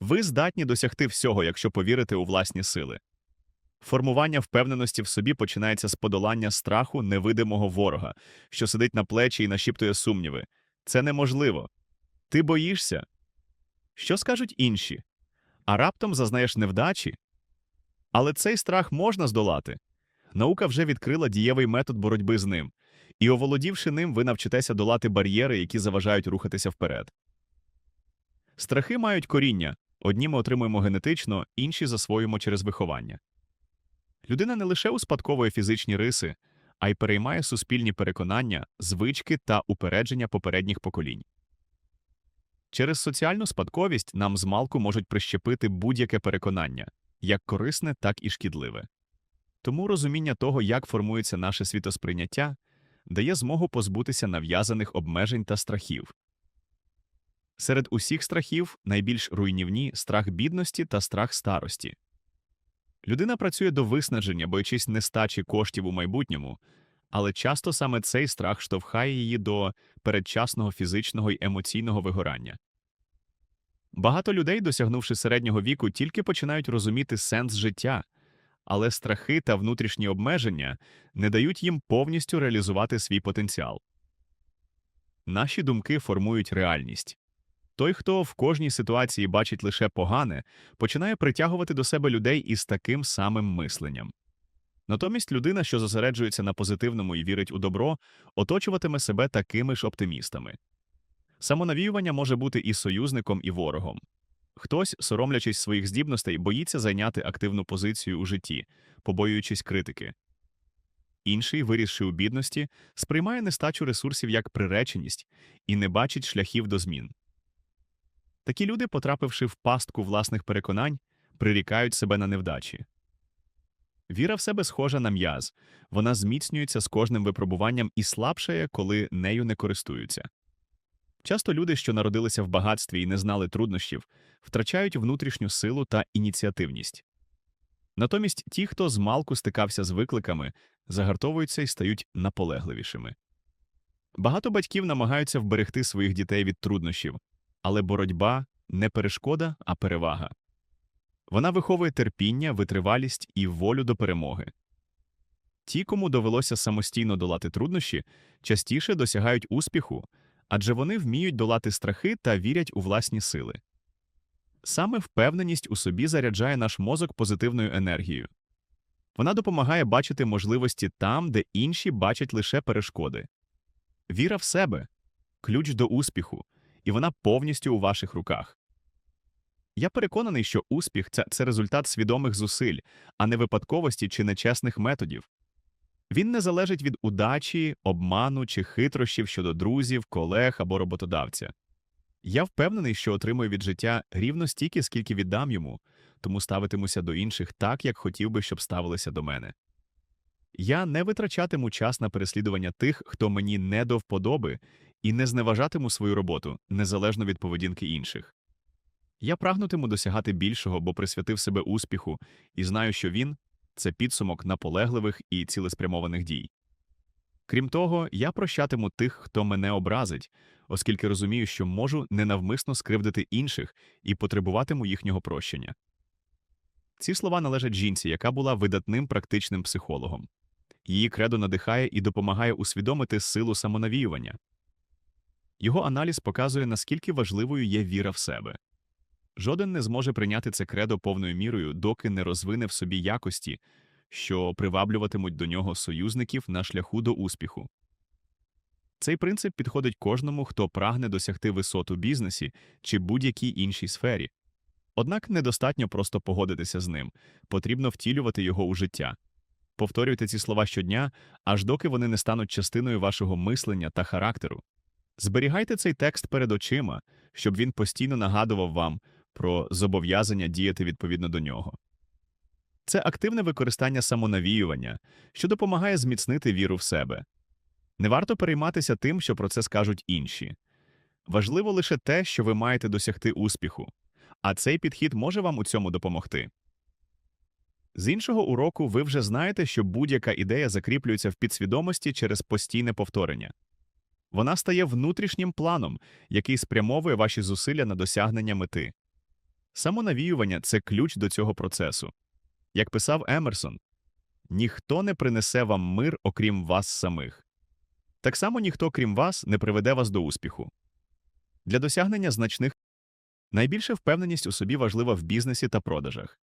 Ви здатні досягти всього, якщо повірите у власні сили. Формування впевненості в собі починається з подолання страху невидимого ворога, що сидить на плечі і нашіптує сумніви. Це неможливо. Ти боїшся? Що скажуть інші? А раптом зазнаєш невдачі? Але цей страх можна здолати. Наука вже відкрила дієвий метод боротьби з ним, і, оволодівши ним, ви навчитеся долати бар'єри, які заважають рухатися вперед. Страхи мають коріння одні ми отримуємо генетично, інші засвоюємо через виховання. Людина не лише успадковує фізичні риси, а й переймає суспільні переконання, звички та упередження попередніх поколінь. Через соціальну спадковість нам змалку можуть прищепити будь-яке переконання, як корисне, так і шкідливе. Тому розуміння того, як формується наше світосприйняття, дає змогу позбутися нав'язаних обмежень та страхів. Серед усіх страхів найбільш руйнівні страх бідності та страх старості. Людина працює до виснаження, боячись нестачі коштів у майбутньому, але часто саме цей страх штовхає її до передчасного фізичного й емоційного вигорання. Багато людей, досягнувши середнього віку, тільки починають розуміти сенс життя, але страхи та внутрішні обмеження не дають їм повністю реалізувати свій потенціал. Наші думки формують реальність. Той, хто в кожній ситуації бачить лише погане, починає притягувати до себе людей із таким самим мисленням. Натомість людина, що зосереджується на позитивному і вірить у добро, оточуватиме себе такими ж оптимістами. Самонавіювання може бути і союзником, і ворогом. Хтось, соромлячись своїх здібностей, боїться зайняти активну позицію у житті, побоюючись критики. Інший, вирісши у бідності, сприймає нестачу ресурсів як приреченість і не бачить шляхів до змін. Такі люди, потрапивши в пастку власних переконань, прирікають себе на невдачі. Віра в себе схожа на м'яз, вона зміцнюється з кожним випробуванням і слабшає, коли нею не користуються. Часто люди, що народилися в багатстві і не знали труднощів, втрачають внутрішню силу та ініціативність. Натомість ті, хто змалку стикався з викликами, загартовуються і стають наполегливішими. Багато батьків намагаються вберегти своїх дітей від труднощів, але боротьба не перешкода, а перевага. Вона виховує терпіння, витривалість і волю до перемоги. Ті, кому довелося самостійно долати труднощі, частіше досягають успіху, адже вони вміють долати страхи та вірять у власні сили. Саме впевненість у собі заряджає наш мозок позитивною енергією. Вона допомагає бачити можливості там, де інші бачать лише перешкоди. Віра в себе ключ до успіху, і вона повністю у ваших руках. Я переконаний, що успіх це, це результат свідомих зусиль, а не випадковості чи нечесних методів. Він не залежить від удачі, обману чи хитрощів щодо друзів, колег або роботодавця. Я впевнений, що отримую від життя рівно стільки, скільки віддам йому, тому ставитимуся до інших так, як хотів би, щоб ставилися до мене. Я не витрачатиму час на переслідування тих, хто мені не до вподоби, і не зневажатиму свою роботу незалежно від поведінки інших. Я прагнутиму досягати більшого, бо присвятив себе успіху, і знаю, що він це підсумок наполегливих і цілеспрямованих дій. Крім того, я прощатиму тих, хто мене образить, оскільки розумію, що можу ненавмисно скривдити інших і потребуватиму їхнього прощення. Ці слова належать жінці, яка була видатним практичним психологом. Її кредо надихає і допомагає усвідомити силу самонавіювання. Його аналіз показує, наскільки важливою є віра в себе. Жоден не зможе прийняти це кредо повною мірою, доки не розвине в собі якості, що приваблюватимуть до нього союзників на шляху до успіху. Цей принцип підходить кожному, хто прагне досягти висот у бізнесі чи будь-якій іншій сфері. Однак недостатньо просто погодитися з ним, потрібно втілювати його у життя. Повторюйте ці слова щодня, аж доки вони не стануть частиною вашого мислення та характеру. Зберігайте цей текст перед очима, щоб він постійно нагадував вам про зобов'язання діяти відповідно до нього. Це активне використання самонавіювання, що допомагає зміцнити віру в себе. Не варто перейматися тим, що про це скажуть інші. Важливо лише те, що ви маєте досягти успіху, а цей підхід може вам у цьому допомогти. З іншого уроку ви вже знаєте, що будь-яка ідея закріплюється в підсвідомості через постійне повторення. Вона стає внутрішнім планом, який спрямовує ваші зусилля на досягнення мети. Самонавіювання це ключ до цього процесу. Як писав Емерсон, ніхто не принесе вам мир, окрім вас самих. Так само ніхто, крім вас, не приведе вас до успіху. Для досягнення значних найбільша впевненість у собі важлива в бізнесі та продажах.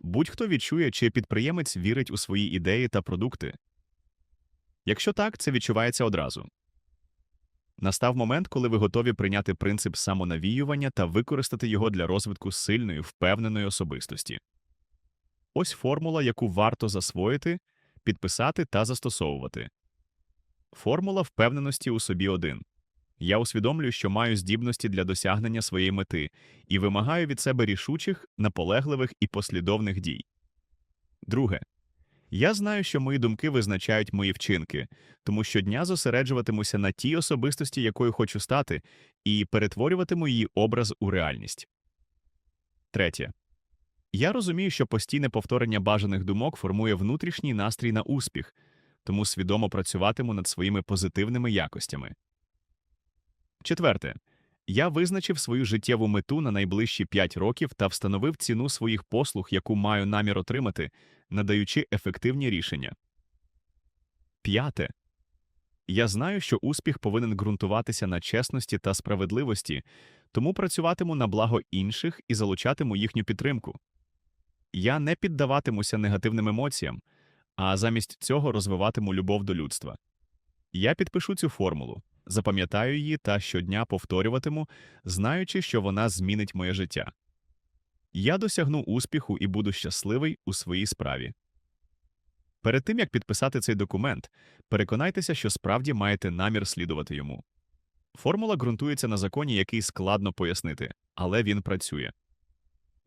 Будь-хто відчує, чи підприємець вірить у свої ідеї та продукти. Якщо так, це відчувається одразу. Настав момент, коли ви готові прийняти принцип самонавіювання та використати його для розвитку сильної, впевненої особистості. Ось формула, яку варто засвоїти, підписати та застосовувати. Формула впевненості у собі один. Я усвідомлюю, що маю здібності для досягнення своєї мети і вимагаю від себе рішучих, наполегливих і послідовних дій. Друге. Я знаю, що мої думки визначають мої вчинки, тому щодня зосереджуватимуся на тій особистості, якою хочу стати, і перетворюватиму її образ у реальність. Третє. Я розумію, що постійне повторення бажаних думок формує внутрішній настрій на успіх, тому свідомо працюватиму над своїми позитивними якостями. Четверте. Я визначив свою життєву мету на найближчі 5 років та встановив ціну своїх послуг, яку маю намір отримати, надаючи ефективні рішення. П'яте. Я знаю, що успіх повинен ґрунтуватися на чесності та справедливості, тому працюватиму на благо інших і залучатиму їхню підтримку. Я не піддаватимуся негативним емоціям, а замість цього розвиватиму любов до людства. Я підпишу цю формулу, запам'ятаю її та щодня повторюватиму, знаючи, що вона змінить моє життя. Я досягну успіху і буду щасливий у своїй справі. Перед тим як підписати цей документ, переконайтеся, що справді маєте намір слідувати йому. Формула ґрунтується на законі, який складно пояснити, але він працює.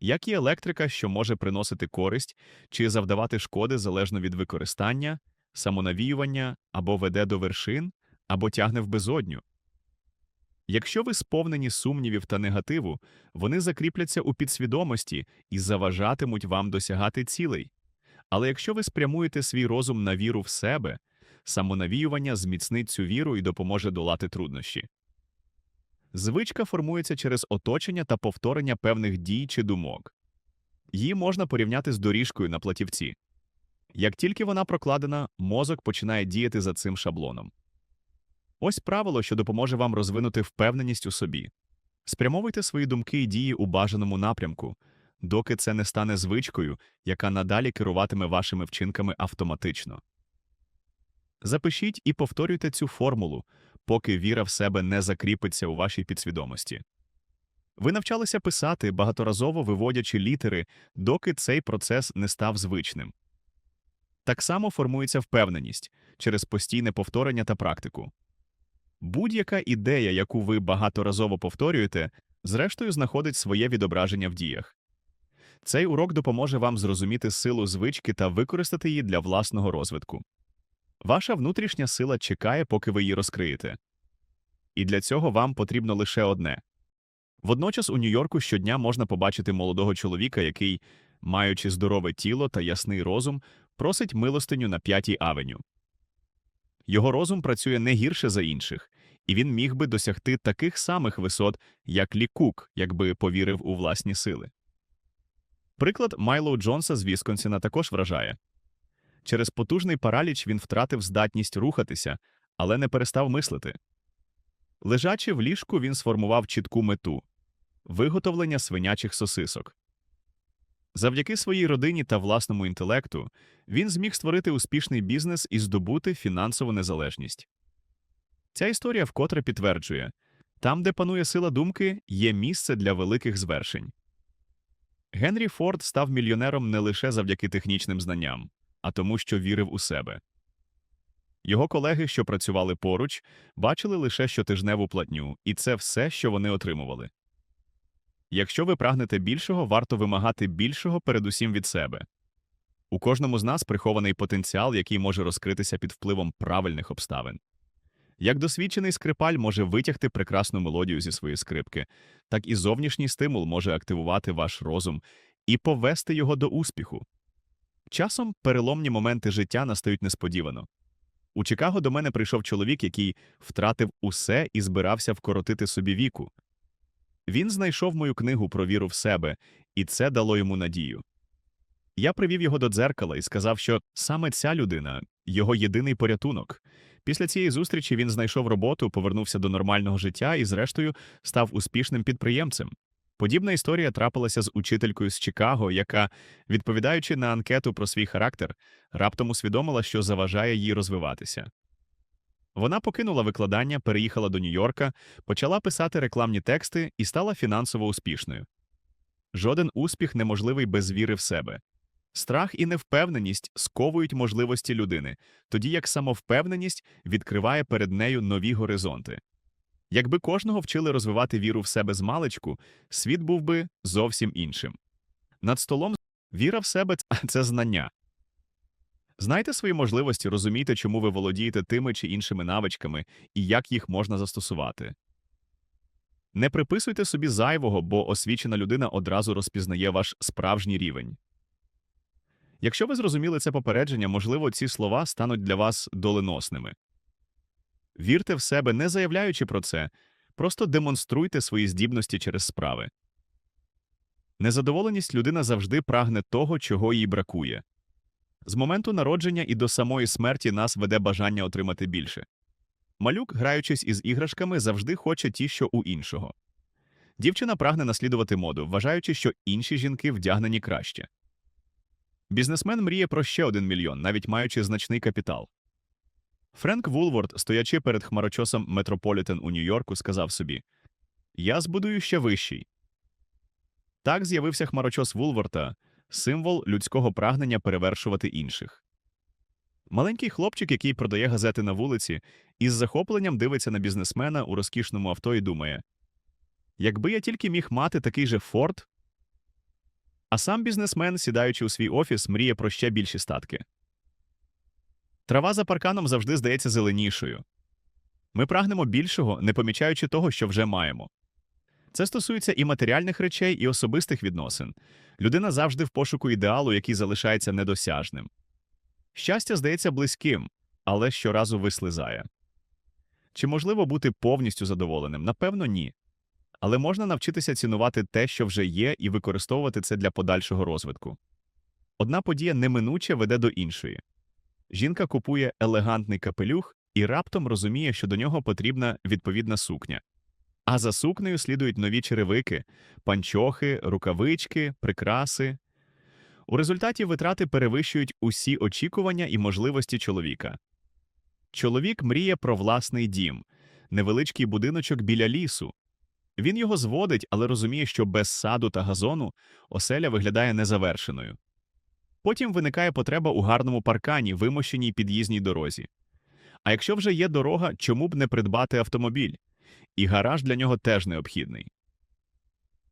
Як і електрика, що може приносити користь чи завдавати шкоди залежно від використання, самонавіювання або веде до вершин, або тягне в безодню. Якщо ви сповнені сумнівів та негативу, вони закріпляться у підсвідомості і заважатимуть вам досягати цілей. Але якщо ви спрямуєте свій розум на віру в себе, самонавіювання зміцнить цю віру і допоможе долати труднощі. Звичка формується через оточення та повторення певних дій чи думок. Її можна порівняти з доріжкою на платівці. Як тільки вона прокладена, мозок починає діяти за цим шаблоном. Ось правило, що допоможе вам розвинути впевненість у собі. Спрямовуйте свої думки і дії у бажаному напрямку, доки це не стане звичкою, яка надалі керуватиме вашими вчинками автоматично. Запишіть і повторюйте цю формулу, поки віра в себе не закріпиться у вашій підсвідомості. Ви навчалися писати, багаторазово виводячи літери, доки цей процес не став звичним. Так само формується впевненість через постійне повторення та практику. Будь-яка ідея, яку ви багаторазово повторюєте, зрештою знаходить своє відображення в діях. Цей урок допоможе вам зрозуміти силу звички та використати її для власного розвитку. Ваша внутрішня сила чекає, поки ви її розкриєте. І для цього вам потрібно лише одне. Водночас у Нью-Йорку щодня можна побачити молодого чоловіка, який, маючи здорове тіло та ясний розум, просить милостиню на п'ятій авеню. Його розум працює не гірше за інших, і він міг би досягти таких самих висот, як Лі Кук, якби повірив у власні сили. Приклад Майлоу Джонса з Вісконсіна також вражає. Через потужний параліч він втратив здатність рухатися, але не перестав мислити. Лежачи в ліжку, він сформував чітку мету виготовлення свинячих сосисок. Завдяки своїй родині та власному інтелекту він зміг створити успішний бізнес і здобути фінансову незалежність. Ця історія вкотре підтверджує там, де панує сила думки, є місце для великих звершень. Генрі Форд став мільйонером не лише завдяки технічним знанням, а тому, що вірив у себе. Його колеги, що працювали поруч, бачили лише щотижневу платню, і це все, що вони отримували. Якщо ви прагнете більшого, варто вимагати більшого передусім від себе. У кожному з нас прихований потенціал, який може розкритися під впливом правильних обставин. Як досвідчений скрипаль може витягти прекрасну мелодію зі своєї скрипки, так і зовнішній стимул може активувати ваш розум і повести його до успіху. Часом переломні моменти життя настають несподівано. У Чикаго до мене прийшов чоловік, який втратив усе і збирався вкоротити собі віку. Він знайшов мою книгу про віру в себе, і це дало йому надію. Я привів його до дзеркала і сказав, що саме ця людина його єдиний порятунок. Після цієї зустрічі він знайшов роботу, повернувся до нормального життя і, зрештою, став успішним підприємцем. Подібна історія трапилася з учителькою з Чикаго, яка, відповідаючи на анкету про свій характер, раптом усвідомила, що заважає їй розвиватися. Вона покинула викладання, переїхала до Нью-Йорка, почала писати рекламні тексти і стала фінансово успішною. Жоден успіх неможливий без віри в себе. Страх і невпевненість сковують можливості людини, тоді як самовпевненість відкриває перед нею нові горизонти. Якби кожного вчили розвивати віру в себе з маличку, світ був би зовсім іншим. Над столом віра в себе це знання. Знайте свої можливості, розумійте, чому ви володієте тими чи іншими навичками і як їх можна застосувати. Не приписуйте собі зайвого, бо освічена людина одразу розпізнає ваш справжній рівень. Якщо ви зрозуміли це попередження, можливо, ці слова стануть для вас доленосними. Вірте в себе, не заявляючи про це, просто демонструйте свої здібності через справи. Незадоволеність людина завжди прагне того, чого їй бракує. З моменту народження і до самої смерті нас веде бажання отримати більше. Малюк, граючись із іграшками, завжди хоче ті, що у іншого. Дівчина прагне наслідувати моду, вважаючи, що інші жінки вдягнені краще. Бізнесмен мріє про ще один мільйон, навіть маючи значний капітал. Френк Вулворд, стоячи перед хмарочосом Метрополітен у Нью-Йорку, сказав собі Я збудую ще вищий. Так з'явився хмарочос Вулворта, символ людського прагнення перевершувати інших. Маленький хлопчик, який продає газети на вулиці, із захопленням дивиться на бізнесмена у розкішному авто і думає Якби я тільки міг мати такий же Форд. А сам бізнесмен, сідаючи у свій офіс, мріє про ще більші статки. Трава за парканом завжди здається зеленішою. Ми прагнемо більшого, не помічаючи того, що вже маємо. Це стосується і матеріальних речей, і особистих відносин. Людина завжди в пошуку ідеалу, який залишається недосяжним. Щастя здається близьким, але щоразу вислизає. Чи можливо бути повністю задоволеним? Напевно, ні. Але можна навчитися цінувати те, що вже є, і використовувати це для подальшого розвитку. Одна подія неминуче веде до іншої. Жінка купує елегантний капелюх і раптом розуміє, що до нього потрібна відповідна сукня. А за сукнею слідують нові черевики, панчохи, рукавички, прикраси. У результаті витрати перевищують усі очікування і можливості чоловіка. Чоловік мріє про власний дім, невеличкий будиночок біля лісу. Він його зводить, але розуміє, що без саду та газону оселя виглядає незавершеною. Потім виникає потреба у гарному паркані, вимощеній під'їзній дорозі. А якщо вже є дорога, чому б не придбати автомобіль? І гараж для нього теж необхідний.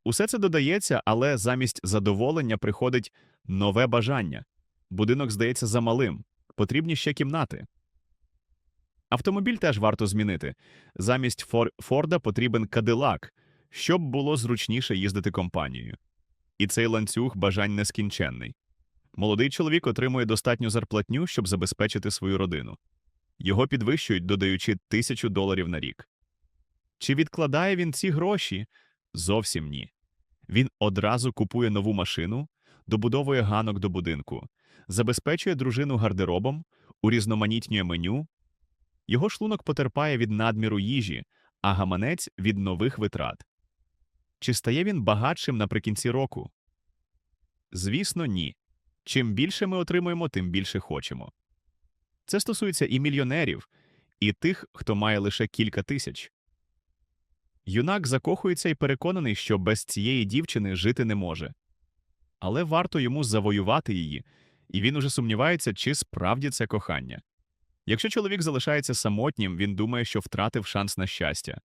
Усе це додається, але замість задоволення приходить нове бажання. Будинок здається замалим, потрібні ще кімнати. Автомобіль теж варто змінити. Замість Фор Форда потрібен кадилак, щоб було зручніше їздити компанією. І цей ланцюг бажань нескінченний. Молодий чоловік отримує достатню зарплатню, щоб забезпечити свою родину. Його підвищують, додаючи тисячу доларів на рік. Чи відкладає він ці гроші? Зовсім ні. Він одразу купує нову машину, добудовує ганок до будинку, забезпечує дружину гардеробом, урізноманітнює меню. Його шлунок потерпає від надміру їжі, а гаманець від нових витрат. Чи стає він багатшим наприкінці року? Звісно, ні. Чим більше ми отримуємо, тим більше хочемо. Це стосується і мільйонерів, і тих, хто має лише кілька тисяч. Юнак закохується і переконаний, що без цієї дівчини жити не може. Але варто йому завоювати її, і він уже сумнівається, чи справді це кохання. Якщо чоловік залишається самотнім, він думає, що втратив шанс на щастя.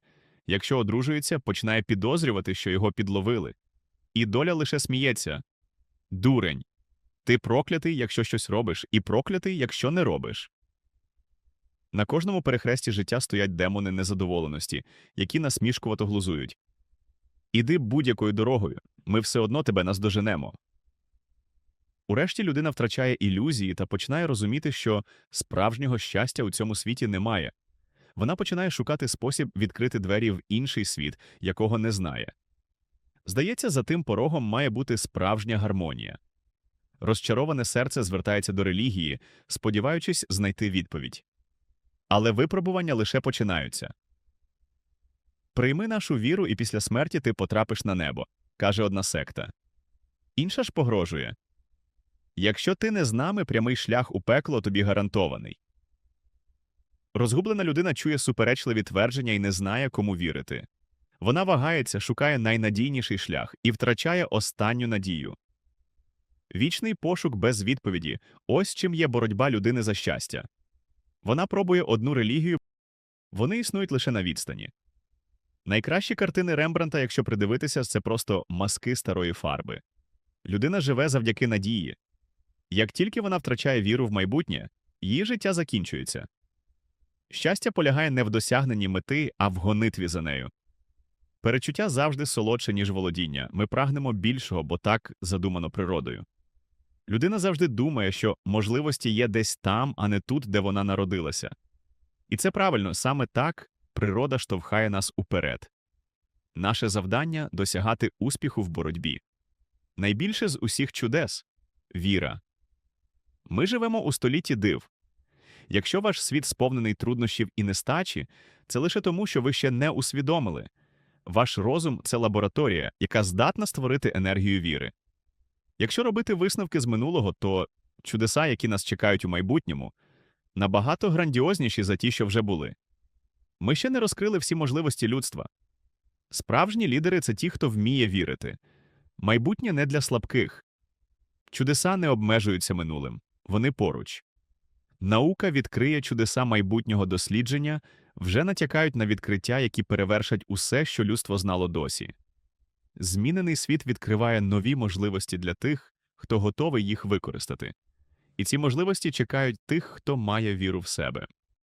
Якщо одружується, починає підозрювати, що його підловили. І доля лише сміється дурень. Ти проклятий, якщо щось робиш, і проклятий, якщо не робиш. На кожному перехресті життя стоять демони незадоволеності, які насмішкувато глузують. Іди будь-якою дорогою, ми все одно тебе наздоженемо. Урешті людина втрачає ілюзії та починає розуміти, що справжнього щастя у цьому світі немає. Вона починає шукати спосіб відкрити двері в інший світ, якого не знає. Здається, за тим порогом має бути справжня гармонія. Розчароване серце звертається до релігії, сподіваючись знайти відповідь. Але випробування лише починаються. Прийми нашу віру, і після смерті ти потрапиш на небо, каже одна секта. Інша ж погрожує якщо ти не з нами, прямий шлях у пекло тобі гарантований. Розгублена людина чує суперечливі твердження і не знає, кому вірити. Вона вагається, шукає найнадійніший шлях і втрачає останню надію. Вічний пошук без відповіді ось чим є боротьба людини за щастя. Вона пробує одну релігію, вони існують лише на відстані. Найкращі картини Рембранта, якщо придивитися, це просто маски старої фарби. Людина живе завдяки надії. Як тільки вона втрачає віру в майбутнє, її життя закінчується. Щастя полягає не в досягненні мети, а в гонитві за нею. Перечуття завжди солодше, ніж володіння. Ми прагнемо більшого, бо так задумано природою. Людина завжди думає, що можливості є десь там, а не тут, де вона народилася. І це правильно, саме так природа штовхає нас уперед. Наше завдання досягати успіху в боротьбі. Найбільше з усіх чудес віра. Ми живемо у столітті див. Якщо ваш світ сповнений труднощів і нестачі, це лише тому, що ви ще не усвідомили. Ваш розум це лабораторія, яка здатна створити енергію віри. Якщо робити висновки з минулого, то чудеса, які нас чекають у майбутньому, набагато грандіозніші за ті, що вже були. Ми ще не розкрили всі можливості людства. Справжні лідери це ті, хто вміє вірити. Майбутнє не для слабких. Чудеса не обмежуються минулим, вони поруч. Наука відкриє чудеса майбутнього дослідження, вже натякають на відкриття, які перевершать усе, що людство знало досі. Змінений світ відкриває нові можливості для тих, хто готовий їх використати. І ці можливості чекають тих, хто має віру в себе.